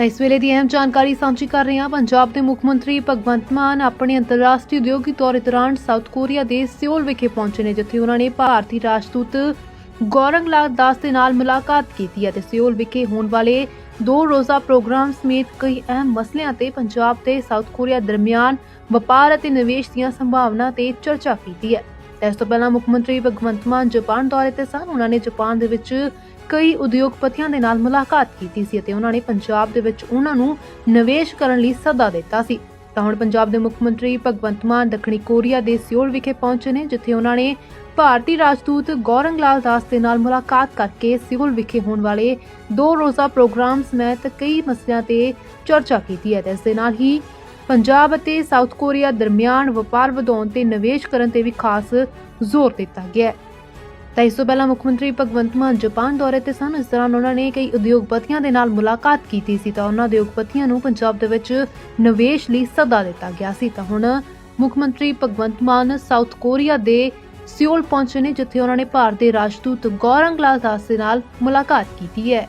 ਤਾਂ ਇਸ ਵੇਲੇ ਦੀ ਅਹਿਮ ਜਾਣਕਾਰੀ ਸਾਂਝੀ ਕਰ ਰਹੇ ਹਾਂ। ਪੰਜਾਬ ਦੇ ਮੁੱਖ ਮੰਤਰੀ ਭਗਵੰਤ ਮਾਨ ਆਪਣੇ ਅੰਤਰਰਾਸ਼ਟਰੀ ਉਦਯੋਗਿਕ ਦੌਰੇ ਦੌਰਾਨ ਸਾਊਥ ਕੋਰੀਆ ਦੇ ਸਿਓਲ ਵਿਖੇ ਪਹੁੰਚੇ ਨੇ, ਜਿੱਥੇ ਉਹਨਾਂ ਨੇ ਭਾਰਤੀ ਰਾਜਦੂਤ ਗੌਰੰਗ ਲਾਲ ਦਾਸ ਦੇ ਨਾਲ ਮੁਲਾਕਾਤ ਕੀਤੀ ਹੈ ਤੇ ਸਿਓਲ ਵਿਖੇ ਹੋਣ ਵਾਲੇ ਦੋ ਰੋਜ਼ਾ ਪ੍ਰੋਗਰਾਮ ਸਮੇਤ ਕਈ ਅਹਿਮ ਮਸਲਿਆਂ ਤੇ ਪੰਜਾਬ ਤੇ ਸਾਊਥ ਕੋਰੀਆ ਦਰਮਿਆਨ ਵਪਾਰ ਅਤੇ ਨਿਵੇਸ਼ ਦੀਆਂ ਸੰਭਾਵਨਾ ਤੇ ਚਰਚਾ ਕੀਤੀ ਹੈ। ਇਸ ਤੋਂ ਪਹਿਲਾਂ ਮੁੱਖ ਮੰਤਰੀ ਭਗਵੰਤ ਮਾਨ ਜਾਪਾਨ ਦੌਰੇ ਤੇ ਸਨ। ਉਹਨਾਂ ਨੇ ਜਾਪਾਨ ਦੇ ਵਿੱਚ ਕਈ ਉਦਯੋਗਪਤੀਆਂ ਦੇ ਨਾਲ ਮੁਲਾਕਾਤ ਕੀਤੀ ਸੀ ਅਤੇ ਉਹਨਾਂ ਨੇ ਪੰਜਾਬ ਦੇ ਵਿੱਚ ਉਹਨਾਂ ਨੂੰ ਨਿਵੇਸ਼ ਕਰਨ ਲਈ ਸੱਦਾ ਦਿੱਤਾ ਸੀ। ਤਾਂ ਹੁਣ ਪੰਜਾਬ ਦੇ ਮੁੱਖ ਮੰਤਰੀ ਭਗਵੰਤ ਮਾਨ ਦੱਖਣੀ ਕੋਰੀਆ ਦੇ ਸਿਓਲ ਵਿਖੇ ਪਹੁੰਚੇ ਨੇ, ਜਿੱਥੇ ਉਹਨਾਂ ਨੇ ਭਾਰਤੀ ਰਾਜਦੂਤ ਗੌਰੰਗ ਲਾਲ ਦਾਸ ਦੇ ਨਾਲ ਮੁਲਾਕਾਤ ਕਰਕੇ ਸਿਓਲ ਵਿਖੇ ਹੋਣ ਵਾਲੇ ਦੋ ਰੋਜ਼ਾ ਪ੍ਰੋਗਰਾਮ ਸਮੇਤ ਕਈ ਮਸਲਿਆਂ ਤੇ ਚਰਚਾ ਕੀਤੀ ਹੈ ਇਸ ਦੇ ਨਾਲ ਹੀ ਪੰਜਾਬ ਅਤੇ ਸਾਊਥ ਕੋਰੀਆ ਦਰਮਿਆਨ ਵਪਾਰ ਵਧਾਉਣ ਤੇ ਨਿਵੇਸ਼ ਕਰਨ ਤੇ ਵੀ ਖਾਸ ਜ਼ੋਰ ਦਿੱਤਾ ਗਿਆ ਹੈ। ਤਾਂ ਇਸ ਤੋਂ ਪਹਿਲਾਂ ਮੁੱਖ ਮੰਤਰੀ ਭਗਵੰਤ ਮਾਨ ਜਾਪਾਨ ਦੌਰੇ ਤੇ ਸਨ। ਇਸ ਦੌਰਾਨ ਉਹਨਾਂ ਨੇ ਕਈ ਉਦਯੋਗਪਤੀਆਂ ਦੇ ਨਾਲ ਮੁਲਾਕਾਤ ਕੀਤੀ ਸੀ ਤਾਂ ਉਹਨਾਂ ਉਦਯੋਗਪਤੀਆਂ ਨੂੰ ਪੰਜਾਬ ਦੇ ਵਿੱਚ ਨਿਵੇਸ਼ ਲਈ ਸੱਦਾ ਦਿੱਤਾ ਗਿਆ ਸੀ। ਤਾਂ ਹੁਣ ਮੁੱਖ ਮੰਤਰੀ ਭਗਵੰਤ ਮਾਨ ਸਾਊਥ ਕੋਰੀਆ ਦੇ ਸਿਓਲ ਪਹੁੰਚੇ ਨੇ, ਜਿੱਥੇ ਉਹਨਾਂ ਨੇ ਭਾਰਤ ਦੇ ਰਾਜਦੂਤ ਗੌਰੰਗ ਲਾਲ ਦੇ ਨਾਲ ਮੁਲਾਕਾਤ ਕੀਤੀ ਹੈ।